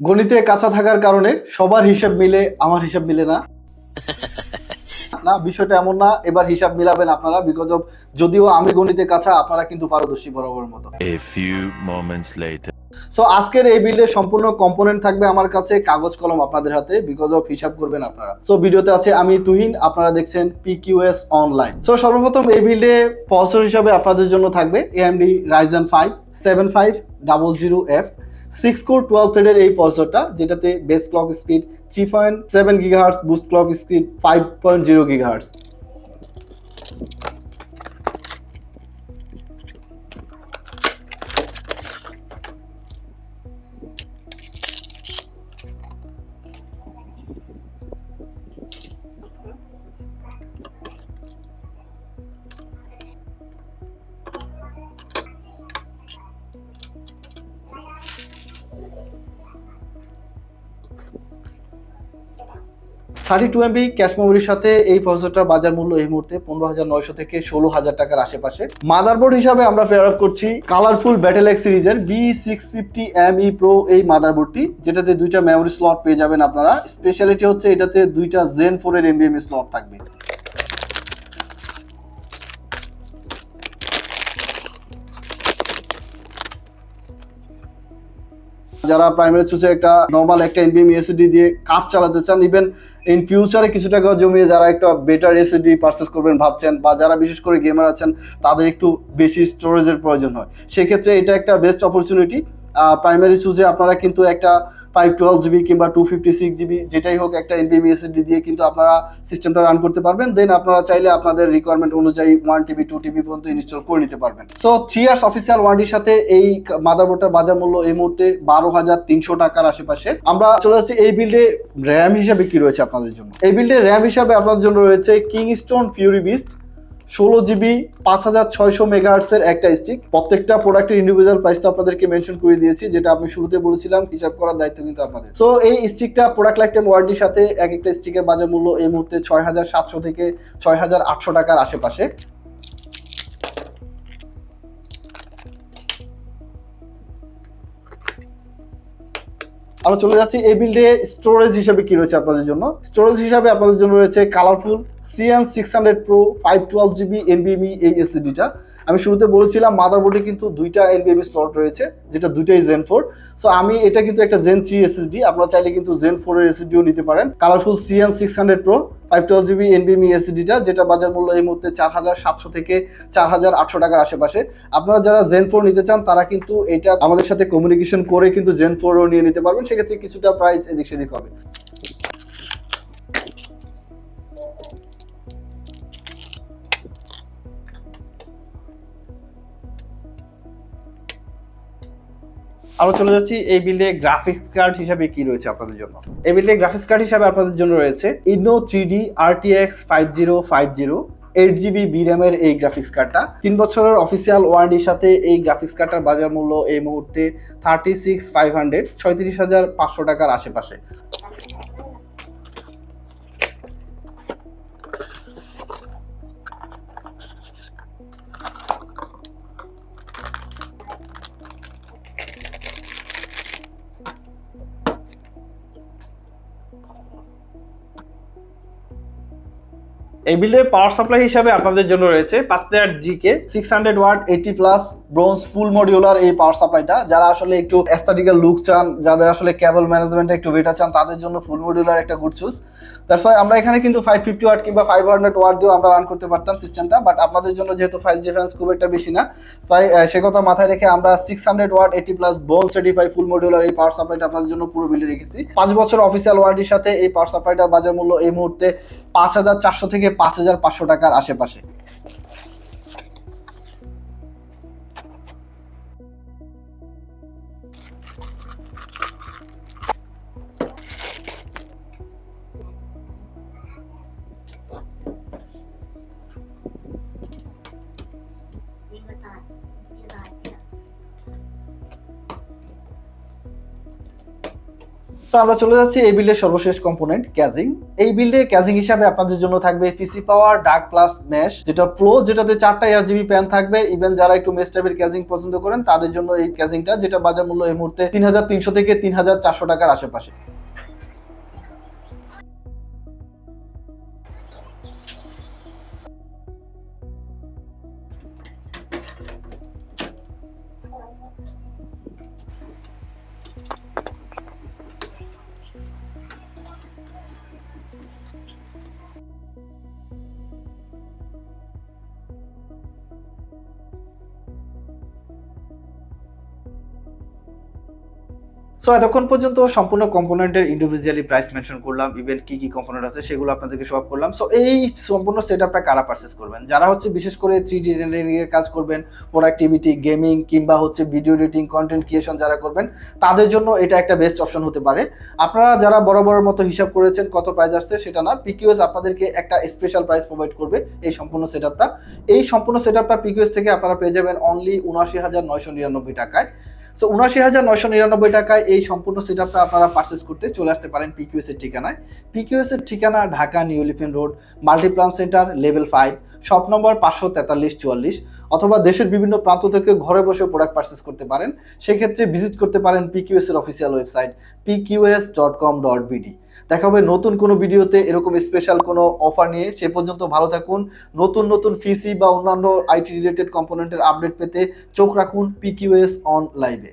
গণিতে কাঁচা থাকার কারণে সবার হিসাব মিলে আমার হিসাব মিলে না। না বিষয়টা এমন না এবার হিসাব মিলাবেন আপনারা বিকজ অফ যদিও আমি গণিতে কাঁচা আপনারা কিন্তু পারদর্শী বরাবর মতো. সো আজকের এই বিল্ডের সম্পূর্ণ কম্পোনেন্ট থাকবে আমার কাছে কাগজ কলম আপনাদের হাতে বিকজ অফ হিসাব করবেন আপনারা। সো ভিডিওতে আছে আমি তুহিন আপনারা দেখছেন পিকিউএস অনলাইন সো সর্বপ্রথম এই বিল্ডে প্রসেসর হিসাবে আপনাদের জন্য থাকবে M AMD Ryzen five seven five double zero F six core twelve থ্রেডের এই প্রসেসরটা যেটাতে base clock speed three point seven gigahertz boost clock speed five point zero gigahertz thirty two MB cache মেমোরির সাথে এই প্রসেসরটার বাজার মূল্য এই মুহূর্তে পনেরো হাজার নয়শো থেকে ষোলো হাজার টাকার আশেপাশে। মাদারবোর্ড হিসাবে আমরা ফেয়ার আপ করছি কালারফুল ব্যাটেল এক্স সিরিজের B six fifty M E pro এই মাদারবোর্ডটি, যেটাতে দুইটা মেমোরি স্লট পেয়ে যাবেন আপনারা। স্পেশালিটি হচ্ছে এটাতে দুইটা জেন ফোরের এনবিএমই স্লট থাকবে। যারা প্রাইমারি চুজে একটা নর্মাল একটা এনবিএম এসএসডি দিয়ে কাপ চালাতে চান ইভেন ইন ফিউচারে কিছু টাকা জমিয়ে যারা একটা বেটার এসএসডি পারচেস করবেন ভাবছেন বা যারা বিশেষ করে গেমার আছেন, তাদের একটু বেশি স্টোরেজের প্রয়োজন হয়। সেক্ষেত্রে এটা একটা বেস্ট অপরচুনিটি প্রাইমারি চুজে আপনারা কিন্তু একটা ফাইভ টুয়েলভ জিবি কিংবা টু ফিফটি সিক্স জিবি যেটাই হোক একটা এনবিএম এসএসডি দিয়ে কিন্তু আপনারা সিস্টেমটা রান করতে পারবেন। দেন আপনারা চাইলে আপনাদের রিকোয়ারমেন্ট অনুযায়ী ওয়ান টিবি টু টিবি পর্যন্ত ইনস্টল করে নিতে পারবেন। সো থ্রি ইয়ার্স অফিসিয়াল ওয়ারেন্টির সাথে এই মাদারবোর্ডটার বাজার মূল্য এই মুহূর্তে বারো হাজার তিনশো টাকার আশেপাশে। আমরা চলে যাচ্ছি, এই বিল্ডে র্যাম হিসাবে কি রয়েছে আপনাদের জন্য? এই বিল্ডে র্যাম হিসাবে আপনাদের জন্য রয়েছে কিংস্টোন ফিউরি বিস্ট ষোলো জিবি পাঁচ হাজার ছয়শো মেগাহার্টসের একটা স্টিক প্রত্যেকটা প্রোডাক্টের ইন্ডিভিজুয়াল প্রাইস তো আপনাদেরকে মেনশন করে দিয়েছি, যেটা আমি শুরুতে বলেছিলাম, হিসাব করার দায়িত্ব কিন্তু আপনাদের। সো এই স্টিকটা প্রোডাক্ট লাইফ টাইম ওয়ারেন্টির সাথে এক একটা স্টিকের বাজার মূল্য এই মুহূর্তে ছয় হাজার সাতশো থেকে ছয় হাজার আটশো টাকার আশেপাশে। আমরা চলে যাচ্ছি, এই বিল্ডে স্টোরেজ হিসাবে কি রয়েছে আপনাদের জন্য? স্টোরেজ হিসাবে আপনাদের জন্য রয়েছে Colorful CN six hundred pro five twelve GB এনবিএমই এই এসএসডিটা আমি শুরুতে বলেছিলাম মাদারবোর্ডে কিন্তু দুইটা এনবিএমই স্লট রয়েছে, যেটা দুইটাই জেন ফোর সো আমি এটা কিন্তু একটা জেন থ্রি এসএসডি আপনারা চাইলে কিন্তু জেন ফোরের এসএসডিও নিতে পারেন। Colorful CN six hundred pro five twelve GB এনবিএমই এসএসডিটা যেটা বাজার মূল্য এই মুহূর্তে চার হাজার সাতশো থেকে চার হাজার আটশো টাকার আশেপাশে। আপনারা যারা জেন ফোর নিতে চান, তারা কিন্তু এটা আমাদের সাথে কমিউনিকেশন করে কিন্তু জেন ফোরও নিয়ে নিতে পারবেন। সেক্ষেত্রে কিছুটা প্রাইস এদিক সেদিক হবে। আমরা চলে যাচ্ছি, এই বিল্ডে গ্রাফিক্স কার্ড হিসাবে কি রয়েছে আপনাদের জন্য? এই বিল্ডে গ্রাফিক্স কার্ড হিসাবে আপনাদের জন্য রয়েছে Inno three D RTX five zero five zero eight GB বিরামের এই গ্রাফিক্স কার্ডটা তিন বছরের অফিসিয়াল ওয়ারেন্টির সাথে এই গ্রাফিক্স কার্ডটার বাজার মূল্য এই মুহূর্তে থার্টি সিক্স ফাইভ হান্ড্রেড ছয়ত্রিশ হাজার পাঁচশো টাকার আশেপাশে। এই বিল্ডের পাওয়ার সাপ্লাই হিসাবে আপনাদের জন্য রয়েছে পাঁচ player GK six hundred watt eighty plus bronze full modular এই পাওয়ার সাপ্লাইটা যারা আসলে একটু অ্যাস্থেটিক্যাল লুক চান, যাদের আসলে কেবল ম্যানেজমেন্টে একটু বেটার চান, তাদের জন্য ফুল মডিউলার একটা গুড চুজ দ্যাটস ওয়াই আমরা এখানে কিন্তু ফাইভ ফিফটি ওয়াট কিংবা ফাইভ হান্ড্রেড ওয়াট দিয়েও আমরা রান করতে পারতাম সিস্টেমটা বাট আপনাদের জন্য যেহেতু ফাইভ ডিফারেন্স খুব একটা বেশি না, তাই সে কথা মাথায় রেখে আমরা six hundred watt eighty plus bronze certify full modular এই পাওয়ার সাপ্লাইটা আপনাদের জন্য পুরো বিলে রেখেছি। পাঁচ বছর অফিসিয়াল ওয়ারেন্টির সাথে এই পাওয়ার সাপ্লাইটার বাজার মূল্য এই মুহূর্তে পাঁচ হাজার চারশো থেকে পাঁচ হাজার পাঁচশো টাকার আশেপাশে। তো আমরা চলে যাচ্ছি এই বিল্ডের সর্বশেষ কম্পোনেন্ট ক্যাজিং এই বিল্ডে ক্যাজিং হিসাবে আপনাদের জন্য থাকবে পিসি পাওয়ার ডাক প্লাস মেশ যেটা প্লো যেটাতে চারটা এয়ার জিবি প্যান থাকবে। ইভেন যারা একটু মেস টাইপের ক্যাজিং পছন্দ করেন, তাদের জন্য এই ক্যাজিংটা যেটা বাজার মূল্য এই মুহূর্তে তিন হাজার তিনশো থেকে তিন হাজার চারশো টাকার আশেপাশে। সো এতক্ষণ পর্যন্ত সম্পূর্ণ কম্পোনেন্টের ইন্ডিভিজুয়ালি প্রাইস মেনশন করলাম ইভেন কি কি কম্পোনেন্ট আছে সেগুলো আপনাদেরকে সব করলাম। সো এই সম্পূর্ণ সেট আপটা কারা পারচেস করবেন? যারা হচ্ছে বিশেষ করে থ্রি ডি এর কাজ করবেন প্রোডাক্টিভিটি গেমিং কিংবা হচ্ছে ভিডিও এডিটিং কন্টেন্ট ক্রিয়েশন যারা করবেন, তাদের জন্য এটা একটা বেস্ট অপশন হতে পারে। আপনারা যারা বড় বড় মতো হিসাব করেছেন কত প্রাইস আসছে সেটা না পিকিউএস আপনাদেরকে একটা স্পেশাল প্রাইস প্রোভাইড করবে এই সম্পূর্ণ সেট আপটা এই সম্পূর্ণ সেট আপটা পিকিউএস থেকে আপনারা পেয়ে যাবেন অনলি উনআশি হাজার নয়শো নিরানব্বই টাকায়। সো উনআশি হাজার নয়শো নিরানব্বই টাকায় এই সম্পূর্ণ সেট আপটা আপনারা পার্চেস করতে চলে আসতে পারেন পিকিউএস এর ঠিকানায়। পিকিউএস এর ঠিকানা Dhaka new road Multiplan centre level five shop number পাঁচশো তেতাল্লিশ, চুয়াল্লিশ, অথবা দেশের বিভিন্ন প্রান্ত থেকে ঘরে বসে প্রোডাক্ট পারচেস করতে পারেন। সেক্ষেত্রে ভিজিট করতে পারেন পিকিউএস এর official website PQS dot com dot BD দেখা হবে নতুন কোনো ভিডিওতে, এরকম স্পেশাল কোনো অফার নিয়ে। সে পর্যন্ত ভালো থাকুন। নতুন নতুন ফিসি বা অন্যান্য আইটি রিলেটেড কম্পোনেন্টের আপডেট পেতে চোখ রাখুন পিকিউএস অন লাইভে